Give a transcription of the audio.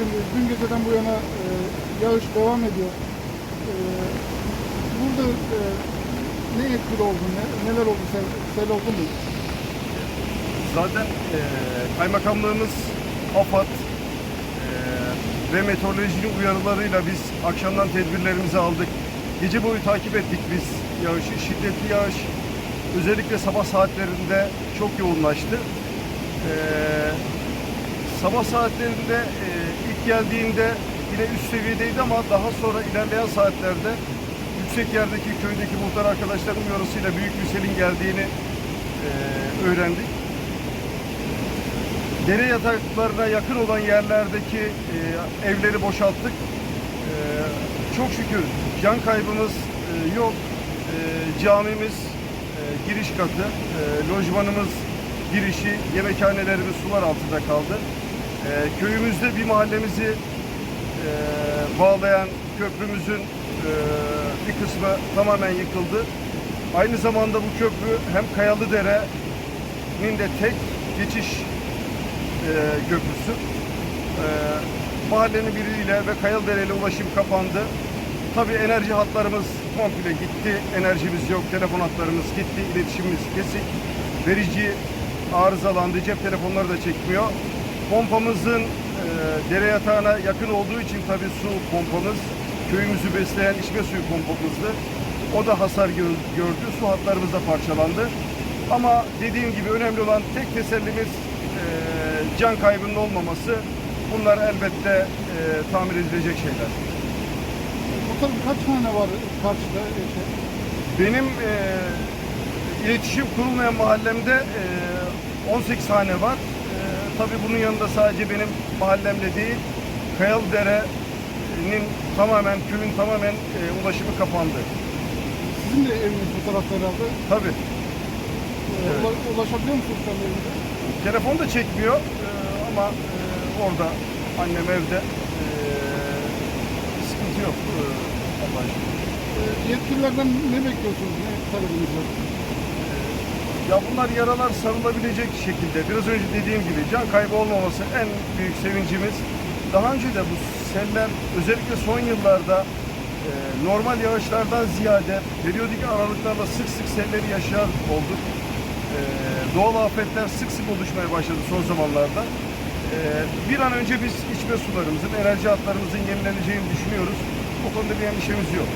Lakin dün geceden bu yana e, yağış devam ediyor. E, burada e, ne etkili oldu, ne, neler oldu, sel, sel oldu mu? Zaten e, kaymakamlığımız, AFAD e, ve meteorolojinin uyarılarıyla biz akşamdan tedbirlerimizi aldık. Gece boyu takip ettik biz yağışı. Şiddetli yağış özellikle sabah saatlerinde çok yoğunlaştı. E, sabah saatlerinde e, ilk geldiğinde yine üst seviyedeydi ama daha sonra ilerleyen saatlerde yüksek yerdeki köydeki muhtar arkadaşların uyarısıyla büyük bir selin geldiğini e, öğrendik dere yataklarına yakın olan yerlerdeki e, evleri boşalttık. E, çok şükür can kaybımız e, yok. E, camimiz e, giriş katı, e, lojmanımız girişi, yemekhanelerimiz sular altında kaldı. E, köyümüzde bir mahallemizi e, bağlayan köprümüzün e, bir kısmı tamamen yıkıldı. Aynı zamanda bu köprü hem Kayalıdere'nin de tek geçiş e, köprüsü. E, mahallenin biriyle ve Kayalıdere ile ulaşım kapandı. Tabii enerji hatlarımız komple gitti. Enerjimiz yok, telefon hatlarımız gitti, iletişimimiz kesik. Verici arızalandı, cep telefonları da çekmiyor. Pompamızın e, dere yatağına yakın olduğu için tabii su pompamız, köyümüzü besleyen içme suyu pompamızdı. O da hasar gö- gördü, su hatlarımız da parçalandı. Ama dediğim gibi önemli olan tek tesellimiz e, can kaybının olmaması. Bunlar elbette e, tamir edilecek şeyler. Muhtarım kaç tane var karşıda? Benim e, iletişim kurulmayan mahallemde e, 18 hane var. Tabii bunun yanında sadece benim mahallemle değil, Kayalıdere'nin tamamen, köyün tamamen e, ulaşımı kapandı. Sizin de eviniz bu tarafta herhalde. Tabii. E, Evet. ula- ulaşabiliyor musunuz kendi evinize? Telefon da çekmiyor e, ama e, orada annem evde e, sıkıntı yok. E, Allah'a şükür. E, yetkililerden ne bekliyorsunuz? Ne talebiniz var? Ya bunlar yaralar sarılabilecek şekilde biraz önce dediğim gibi can kaybı olmaması en büyük sevincimiz. Daha önce de bu seller özellikle son yıllarda e, normal yağışlardan ziyade periyodik aralıklarla sık sık selleri yaşar olduk. E, doğal afetler sık sık oluşmaya başladı son zamanlarda. E, bir an önce biz içme sularımızın, enerji hatlarımızın yenileneceğini düşünüyoruz. Bu konuda bir endişemiz yok.